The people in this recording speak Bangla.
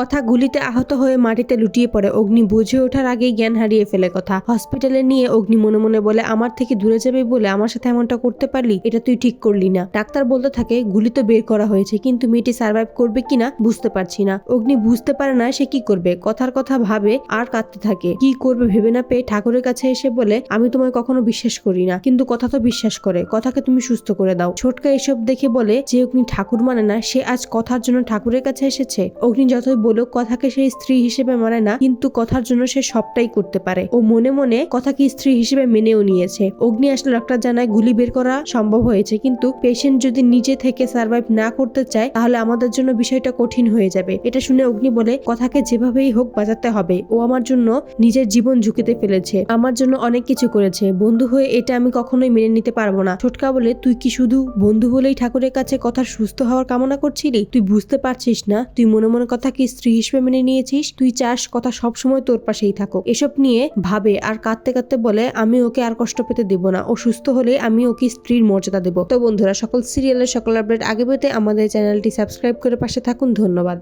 কথা গুলিতে আহত হয়ে মাটিতে লুটিয়ে পড়ে। অগ্নি বুঝে ওঠার আগেই জ্ঞান হারিয়ে ফেলে কথা। হসপিটালে নিয়ে অগ্নি মনে মনে বলে, আমার থেকে দূরে যাবে বলে আমার সাথে এমনটা করতে পারলি? এটা তুই ঠিক করলি না। ডাক্তার বলতে থাকে, গুলি তো বের করা হয়েছে, কিন্তু মেয়েটি সার্ভাইভ করবে কিনা বুঝতে পারছি না। অগ্নি বুঝতে পারে না সে কি করবে। কথার কথা ভাবে, আর কাঁদতে থাকে। কি করবে ভেবে না পেয়ে ঠাকুরের কাছে এসে বলে, আমি তোমায় কখনো বিশ্বাস করি না, কিন্তু কথা তো বিশ্বাস করে। কথাকে তুমি সুস্থ করে দাও। ছোটকা এসব দেখে বলে, যে অগ্নি ঠাকুর মানে না, সে আজ কথার জন্য ঠাকুরের কাছে এসেছে? অগ্নি যতই বলুক কথাকে সে স্ত্রী হিসেবে মানে না, কিন্তু কথার জন্য সে সবটাই করতে পারে। ও মনে মনে কথাকে স্ত্রী হিসেবে মেনেও নিয়েছে। অগ্নি আসলে ডাক্তার জানায়, গুলি বের করা সম্ভব হয়েছে, কিন্তু পেশেন্ট যদি নিজে থেকে সার্ভাইভ না করতে চায়, তাহলে আমাদের জন্য বিষয়টা কঠিন হয়ে যাবে। এটা শুনে অগ্নি বলে, কথাকে যেভাবেই হোক বাঁচাতে হবে। ও আমার জন্য নিজের জীবন ঝুঁকিতে ফেলেছে। আমার জন্য অনেক কিছু করেছে। বন্ধু হয়ে এটা আমি কখনোই মেনে নিতে পারব না। ছোটকা বলে, তুই কি শুধু বন্ধু বলেই ঠাকুরের কাছে কথা সুস্থ হওয়ার কামনা করছিলি? তুই বুঝতে পারছিস না? তুই মনে মনে কথা কি স্ত্রী হিসেবে মেনে নিয়েছিস, তুই চাস কথা সবসময় তোর পাশেই থাকো এসব নিয়ে ভাবে আর কাঁদতে কাঁদতে বলে, আমি ওকে আর কষ্ট পেতে দেব না। ও সুস্থ হলে আমি ওকে স্ত্রীর মর্যাদা দেব। তো বন্ধুরা, সকল সিরিয়ালের সকল আপডেট আগে পেতে আমাদের চ্যানেলটি সাবস্ক্রাইব করে পাশে থাকুন। ধন্যবাদ।